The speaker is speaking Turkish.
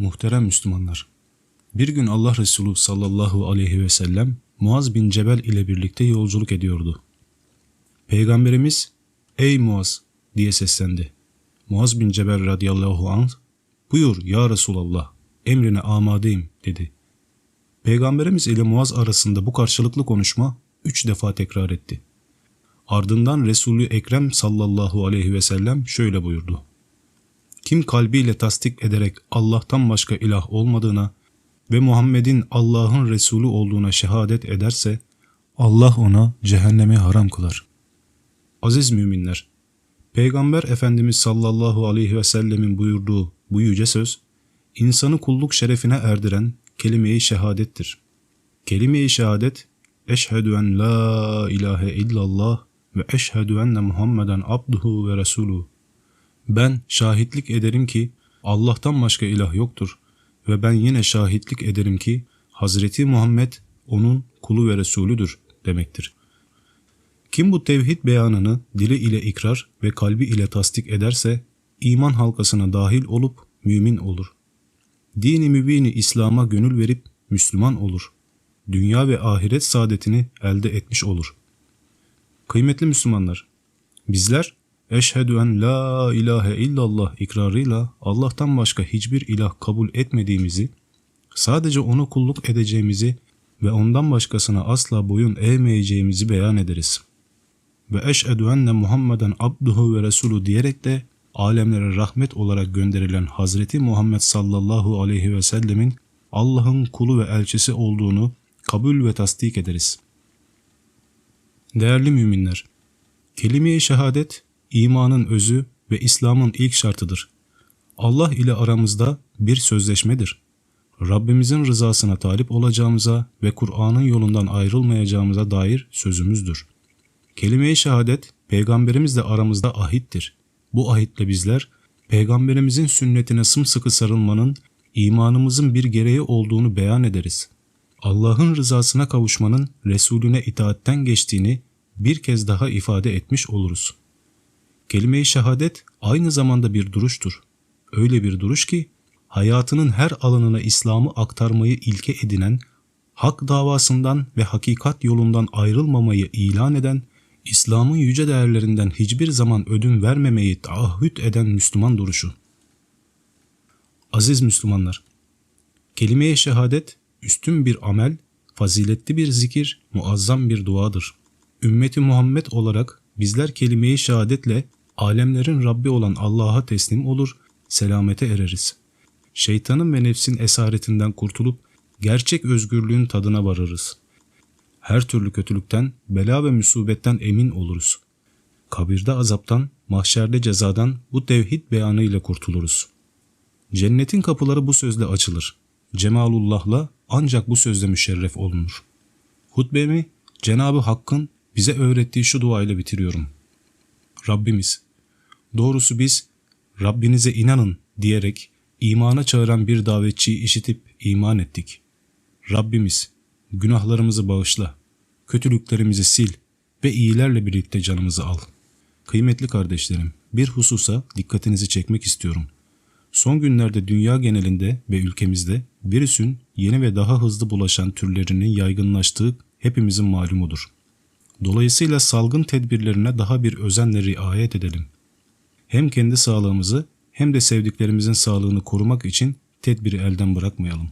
Muhterem Müslümanlar, bir gün Allah Resulü sallallahu aleyhi ve sellem Muaz bin Cebel ile birlikte yolculuk ediyordu. Peygamberimiz, ''Ey Muaz!'' diye seslendi. Muaz bin Cebel radıyallahu anh, ''Buyur ya Resulallah, emrine amadeyim.'' dedi. Peygamberimiz ile Muaz arasında bu karşılıklı konuşma üç defa tekrar etti. Ardından Resulü Ekrem sallallahu aleyhi ve sellem şöyle buyurdu. Kim kalbiyle tasdik ederek Allah'tan başka ilah olmadığına ve Muhammed'in Allah'ın Resulü olduğuna şehadet ederse Allah ona cehennemi haram kılar. Aziz müminler, Peygamber Efendimiz sallallahu aleyhi ve sellemin buyurduğu bu yüce söz, insanı kulluk şerefine erdiren kelime-i şehadettir. Kelime-i şehadet, eşhedü en la ilahe illallah ve eşhedü enne Muhammeden abduhu ve resuluhu. Ben şahitlik ederim ki Allah'tan başka ilah yoktur ve ben yine şahitlik ederim ki Hazreti Muhammed onun kulu ve Resulüdür demektir. Kim bu tevhid beyanını dili ile ikrar ve kalbi ile tasdik ederse iman halkasına dahil olup mümin olur. Dini mübini İslam'a gönül verip Müslüman olur. Dünya ve ahiret saadetini elde etmiş olur. Kıymetli Müslümanlar, bizler Eşhedü en la ilahe illallah ikrarıyla Allah'tan başka hiçbir ilah kabul etmediğimizi, sadece ona kulluk edeceğimizi ve ondan başkasına asla boyun eğmeyeceğimizi beyan ederiz. Ve eşhedü enne Muhammeden abduhu ve resulü diyerek de alemlere rahmet olarak gönderilen Hazreti Muhammed sallallahu aleyhi ve sellemin Allah'ın kulu ve elçisi olduğunu kabul ve tasdik ederiz. Değerli müminler, kelime-i şehadet imanın özü ve İslam'ın ilk şartıdır. Allah ile aramızda bir sözleşmedir. Rabbimizin rızasına talip olacağımıza ve Kur'an'ın yolundan ayrılmayacağımıza dair sözümüzdür. Kelime-i şehadet peygamberimizle aramızda ahittir. Bu ahitle bizler peygamberimizin sünnetine sımsıkı sarılmanın imanımızın bir gereği olduğunu beyan ederiz. Allah'ın rızasına kavuşmanın Resulüne itaatten geçtiğini bir kez daha ifade etmiş oluruz. Kelime-i şehadet aynı zamanda bir duruştur. Öyle bir duruş ki hayatının her alanına İslam'ı aktarmayı ilke edinen, hak davasından ve hakikat yolundan ayrılmamayı ilan eden, İslam'ın yüce değerlerinden hiçbir zaman ödün vermemeyi taahhüt eden Müslüman duruşu. Aziz Müslümanlar, kelime-i şehadet üstün bir amel, faziletli bir zikir, muazzam bir duadır. Ümmeti Muhammed olarak bizler kelime-i şehadetle alemlerin Rabbi olan Allah'a teslim olur, selamete ereriz. Şeytanın ve nefsin esaretinden kurtulup gerçek özgürlüğün tadına varırız. Her türlü kötülükten, bela ve musibetten emin oluruz. Kabirde azaptan, mahşerde cezadan bu tevhid beyanı ile kurtuluruz. Cennetin kapıları bu sözle açılır. Cemalullah'la ancak bu sözle müşerref olunur. Hutbemi Cenabı Hakk'ın bize öğrettiği şu duayla bitiriyorum. Rabbimiz, doğrusu biz Rabbinize inanın diyerek imana çağıran bir davetçiyi işitip iman ettik. Rabbimiz, günahlarımızı bağışla, kötülüklerimizi sil ve iyilerle birlikte canımızı al. Kıymetli kardeşlerim, bir hususa dikkatinizi çekmek istiyorum. Son günlerde dünya genelinde ve ülkemizde virüsün yeni ve daha hızlı bulaşan türlerinin yaygınlaştığı hepimizin malumudur. Dolayısıyla salgın tedbirlerine daha bir özenle riayet edelim. Hem kendi sağlığımızı hem de sevdiklerimizin sağlığını korumak için tedbiri elden bırakmayalım.